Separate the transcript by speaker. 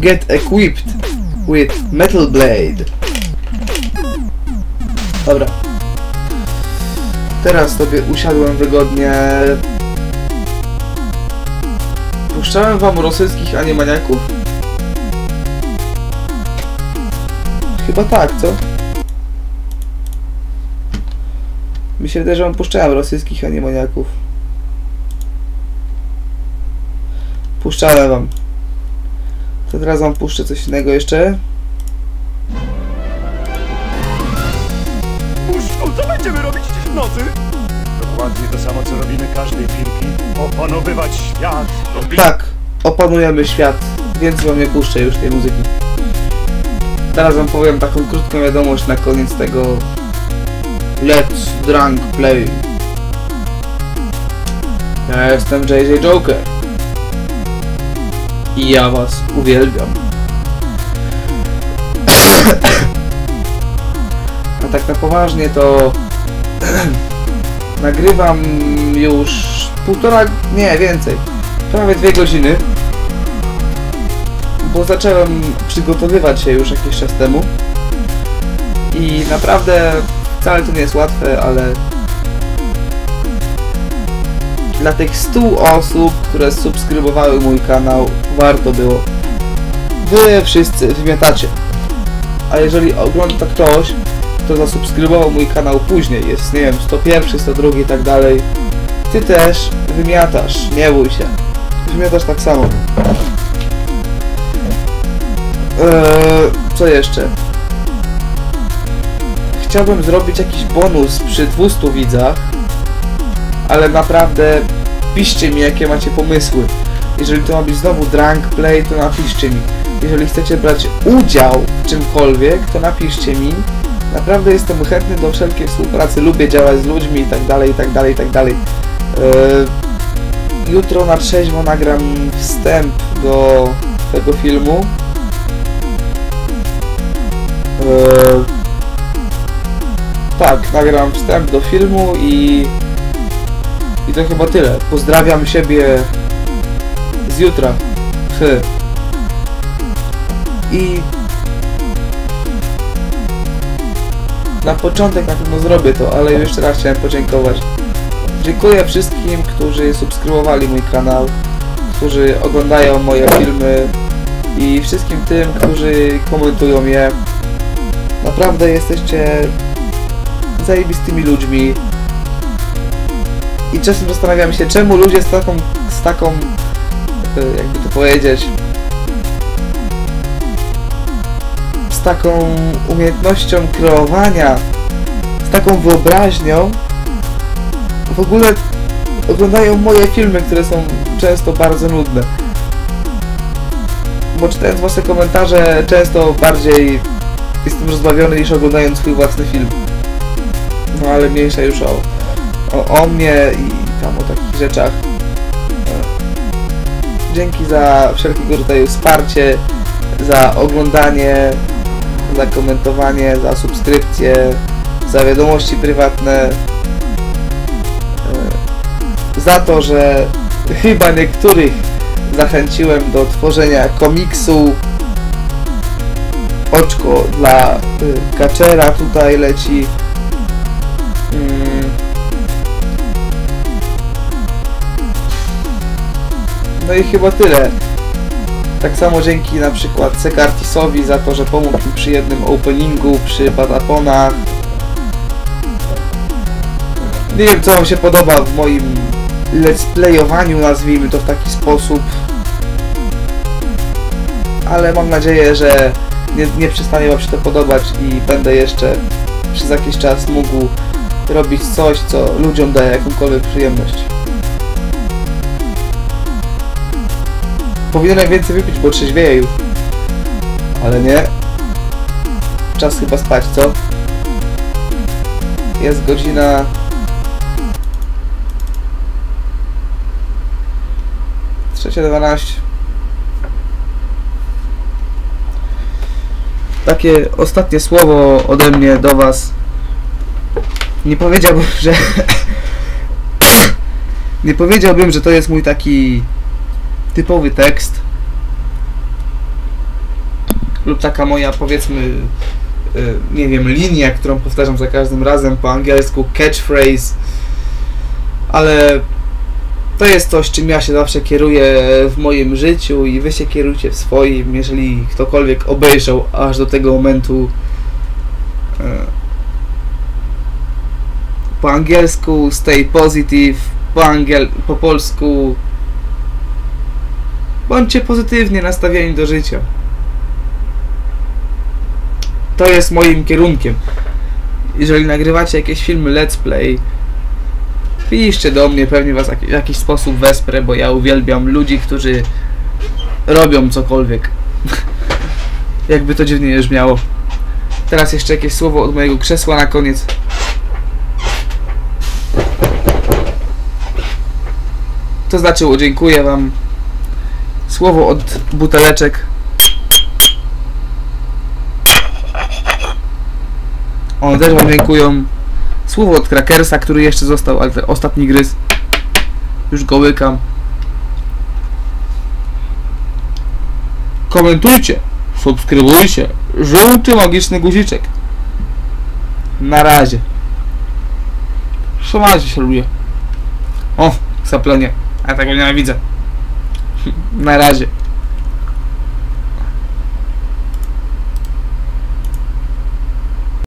Speaker 1: Get equipped with Metal Blade. Dobra. Teraz sobie usiadłem wygodnie. Puszczałem wam rosyjskich animaniaków? Chyba tak, co? Mi się wydaje, że wam puszczałem rosyjskich animaniaków. Puszczałem wam. To teraz wam puszczę coś innego jeszcze.
Speaker 2: Puszczu, co będziemy robić dziś w nocy? Dokładnie to samo, co robimy każdej chwilki. Opanowywać świat.
Speaker 1: Tak, opanujemy świat, więc wam nie puszczę już tej muzyki. Teraz wam powiem taką krótką wiadomość na koniec tego Let's Drunk Play. Ja jestem JJ Joker. I ja was uwielbiam. A tak na poważnie to nagrywam już półtora, nie więcej, prawie dwie godziny. Bo zacząłem przygotowywać się już jakiś czas temu. I naprawdę wcale to nie jest łatwe, ale dla tych 100 osób, które subskrybowały mój kanał, warto było. Wy wszyscy wymiatacie. A jeżeli ogląda ktoś, kto zasubskrybował mój kanał później, jest, nie wiem, 101, 102 i tak dalej, ty też wymiatasz, nie bój się. Wymiatasz tak samo. Eee, co jeszcze? Chciałbym zrobić jakiś bonus przy 200 widzach, ale naprawdę piszcie mi jakie macie pomysły. Jeżeli to ma być znowu drunk play, to napiszcie mi. Jeżeli chcecie brać udział w czymkolwiek, to napiszcie mi. Naprawdę jestem chętny do wszelkiej współpracy, lubię działać z ludźmi i tak dalej, i tak dalej, i tak dalej. Eee, jutro na trzeźwo nagram wstęp do tego filmu. Eee, tak, nagram wstęp do filmu i i to chyba tyle. Pozdrawiam siebie z jutra. Hy. I na początek na pewno zrobię to, ale jeszcze raz chciałem podziękować. Dziękuję wszystkim, którzy subskrybowali mój kanał, którzy oglądają moje filmy i wszystkim tym, którzy komentują je. Naprawdę jesteście zajebistymi ludźmi. I czasem zastanawiam się, czemu ludzie z taką, z taką, e, jakby to powiedzieć, z taką umiejętnością kreowania, z taką wyobraźnią, w ogóle oglądają moje filmy, które są często bardzo nudne. Bo czytając wasze komentarze, często bardziej jestem rozbawiony niż oglądając swój własny film. No ale mniejsza już o, o, o mnie i tam o takich rzeczach. E, Dzięki za wszelkiego rodzaju wsparcie, za oglądanie, za komentowanie, za subskrypcję, za wiadomości prywatne, e, za to, że chyba niektórych zachęciłem do tworzenia komiksu. Oczko dla y, kaczera tutaj leci. No i chyba tyle. Tak samo dzięki na przykład Sekartisowi za to, że pomógł mi przy jednym openingu, przy Pataponach. Nie wiem co wam się podoba w moim let's playowaniu, nazwijmy to w taki sposób. Ale mam nadzieję, że nie, nie przestanie wam się to podobać i będę jeszcze przez jakiś czas mógł robić coś, co ludziom daje jakąkolwiek przyjemność. Powinienem więcej wypić, bo trzeźwieję już. Ale nie. Czas chyba spać, co? Jest godzina... Trzecia 12. Takie ostatnie słowo ode mnie do Was. Nie powiedziałbym, że... nie powiedziałbym, że to jest mój taki typowy tekst. lub taka moja powiedzmy y, nie wiem, linia, którą powtarzam za każdym razem po angielsku, catchphrase, ale to jest coś, czym ja się zawsze kieruję w moim życiu i wy się kierujcie w swoim, jeżeli ktokolwiek obejrzał aż do tego momentu y, po angielsku stay positive, po, angiel po polsku bądźcie pozytywnie nastawieni do życia. To jest moim kierunkiem. Jeżeli nagrywacie jakieś filmy let's play, piszcie do mnie, pewnie was w jakiś sposób wesprę, bo ja uwielbiam ludzi, którzy robią cokolwiek. Jakby to dziwnie nie brzmiało. Teraz jeszcze jakieś słowo od mojego krzesła na koniec. To znaczyło dziękuję wam. Słowo od buteleczek. One też wam dziękują. Słowo od Krakersa, który jeszcze został, ale ostatni gryz. Już go łykam. Komentujcie, subskrybujcie. Żółty magiczny guziczek. Na razie. Trzymajcie się ludzie. O, saplenie. Ja tego nienawidzę. Na razie.